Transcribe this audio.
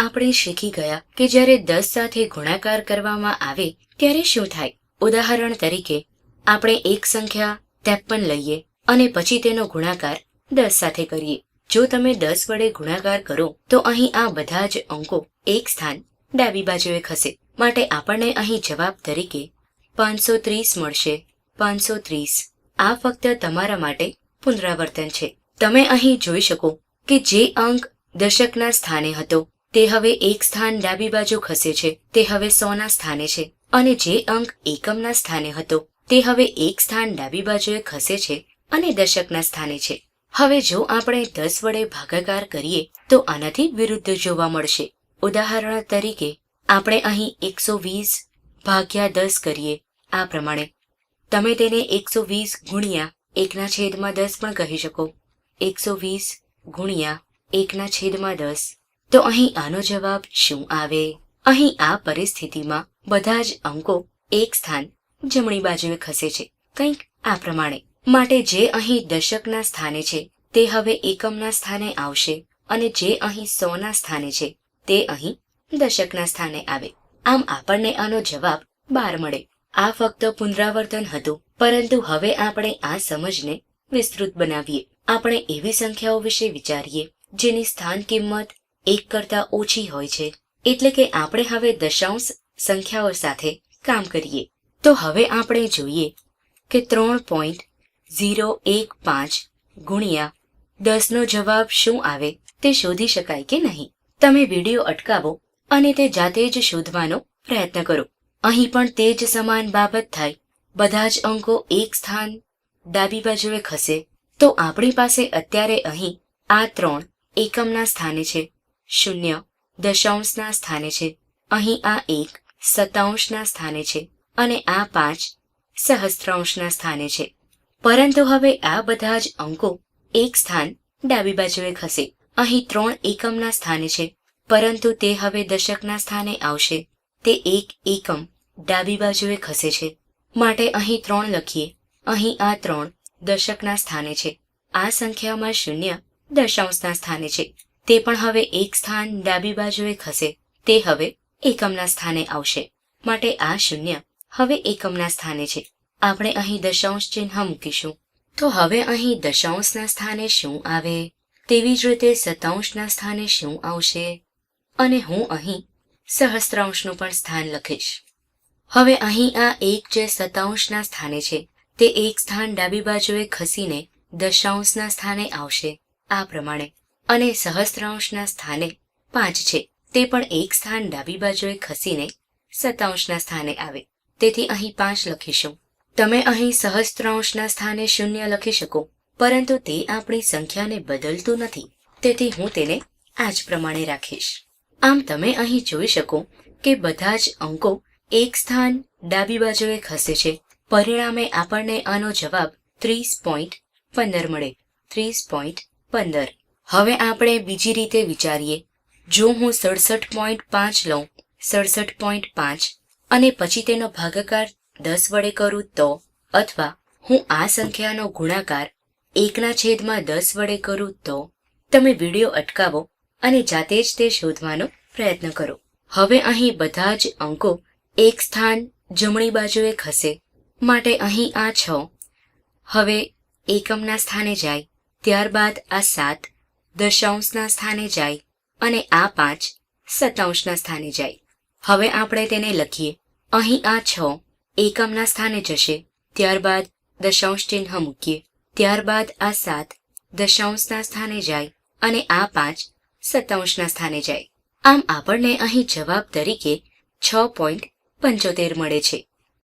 આપણે શીખી ગયા કે જ્યારે દસ સાથે ગુણાકાર કરવામાં આવે, ત્યારે શું થાય? ઉદાહરણ તરીકે, આપણે એક સંખ્યા ત્રેપન લઈએ અને પછી તેનો ગુણાકાર દસ સાથે કરીએ. જો તમે દસ વડે ગુણાકાર કરો, તો અહીં આ બધા જ અંકો એક સ્થાન ડાબી બાજુએ ખસે. માટે આપણને અહીં જવાબ તરીકે પાંચસો ત્રીસ મળશે. પાંચસો ત્રીસ આ ફક્ત તમારા માટે પુનરાવર્તન છે. તમે અહીં જોઈ શકો કે જે અંક દશકના સ્થાને હતો તે હવે એક સ્થાન ડાબી બાજુ ખસે છે, તે હવે સોના સ્થાને છે, અને જે અંક એકમના સ્થાને હતો, તે હવે એક સ્થાન ડાબી બાજુએ ખસે છે, અને દશકના સ્થાને છે. હવે જો આપણે દસ વડે ભાગાકાર કરીએ, તો આનાથી વિરુદ્ધ જોવા મળશે. ઉદાહરણ તરીકે, આપણે અહીં એકસો વીસ ભાગ્યા દસ કરીએ, આ પ્રમાણે. તમે તેને એકસો વીસ ગુણ્યા એકના છેદમાં દસ પણ કહી શકો. એકસો વીસ ગુણ્યા એકના છેદમાં દસ. તો અહીં આનો જવાબ શું આવે? અહીં આ પરિસ્થિતિમાં બધા જ અંકો એક સ્થાન જમણી બાજુએ ખસે છે. કંઈક આ પ્રમાણે. માટે જે અહીં દશકના સ્થાને છે, તે હવે એકમના સ્થાને આવશે અને જે અહીં સોના સ્થાને છે, તે અહીં દશકના સ્થાને આવે. આમ આપણને આનો જવાબ બાર મળે. આ ફક્ત પુનરાવર્તન હતું, પરંતુ હવે આપણે આ સમજને વિસ્તૃત બનાવીએ. આપણે એવી સંખ્યાઓ વિશે વિચારીએ, જેની સ્થાન કિંમત એક કરતા ઓછી હોય છે, એટલે કે આપણે હવે દશાંશ સંખ્યાઓ સાથે કામ કરીએ. તો હવે આપણે જોઈએ કે ત્રણ પોઈન્ટ ઝીરો એક પાંચ ગુણ્યા દસનો જવાબ શું આવે તે શોધી શકાય કે નહીં. તમે વીડિયો અટકાવો અને તે જાતે જ શોધવાનો પ્રયત્ન કરો. અહીં પણ તે જ સમાન બાબત થાય. બધા જ અંકો એક સ્થાન ડાબી બાજુએ ખસે. તો આપણી પાસે અત્યારે અહીં આ ત્રણ એકમના સ્થાને છે. શૂન્ય દશાંશના સ્થાને છે. અહીં આ એક સતાંશના સ્થાને છે અને આ પાંચ સહસ્ત્રાંશના સ્થાને છે. પરંતુ હવે આ બધા જ અંકો એક સ્થાન ડાબી બાજુએ ખસે. અહીં ત્રણ એકમના સ્થાને છે, પરંતુ તે હવે દશકના સ્થાને આવશે. તે એક એકમ ડાબી બાજુએ ખસે છે. માટે અહીં ત્રણ લખીએ. અહીં આ ત્રણ દશકના સ્થાને છે. આ સંખ્યામાં શૂન્ય દશાંશના સ્થાને છે. તે પણ હવે એક સ્થાન ડાબી બાજુએ ખસે. તે હવે એકમના સ્થાને આવશે. માટે આ શૂન્ય હવે એકમના સ્થાને છે. આપણે અહીં દશાંશ ચિહ્ન મૂકીશું. તો હવે અહીં દશાંશના સ્થાને શું આવે? તેવી જ રીતે સતાંશના સ્થાને શું આવશે? અને હું અહીં સહસ્ત્રાંશનું પણ સ્થાન લખીશ. હવે અહીં આ એક જે સતાંશના સ્થાને છે, તે એક સ્થાન ડાબી બાજુએ ખસીને દશાંશના સ્થાને આવશે. આ પ્રમાણે અને સહસ્ત્રાંશના સ્થાને પાંચ છે. તે પણ એક સ્થાન ડાબી બાજુએ ખસીને સતાંશના સ્થાને આવે. તેથી અહીં પાંચ લખીશું તમે અહીં સહસ્ત્રાંશના સ્થાને શૂન્ય લખી શકો, પરંતુ તે આપણી સંખ્યાને બદલતું નથી. તેથી હું તેને આ જ પ્રમાણે રાખીશ. આમ તમે અહીં જોઈ શકો કે બધા જ અંકો એક સ્થાન ડાબી બાજુએ ખસે છે. પરિણામે આપણને આનો જવાબ ત્રીસ પોઈન્ટ પંદર મળે. ત્રીસ પોઈન્ટ પંદર. હવે આપણે બીજી રીતે વિચારીએ. જો હું સડસઠ પોઈન્ટ પાંચ લઉં, સડસઠ પોઈન્ટ પાંચ, અને પછી તેનો ભાગાકાર દસ વડે કરું તો, અથવા હું આ સંખ્યાનો ગુણાકાર એકના છેદમાં દસ વડે કરું તો, તમે વીડિયો અટકાવો અને જાતે જ તે શોધવાનો પ્રયત્ન કરો. હવે અહીં બધા જ અંકો એક સ્થાન જમણી બાજુએ ખસે. માટે અહીં આ છ. હવે એકમના સ્થાને જાય. ત્યારબાદ આ સાત. દશાંશના સ્થાને જાય અને આ પાંચ સતાંશના સ્થાને જાય. હવે આપણે તેને લખીએ. અહીં આ છ એકમના સ્થાને જશે. ત્યારબાદ દશાંશ ચિહ્ન મૂકીએ. ત્યારબાદ આ સાત દશાંશના સ્થાને જાય અને આ પાંચ સતાંશના સ્થાને જાય. આમ આપણને અહીં જવાબ તરીકે છ પોઈન્ટ પંચોતેર મળે છે.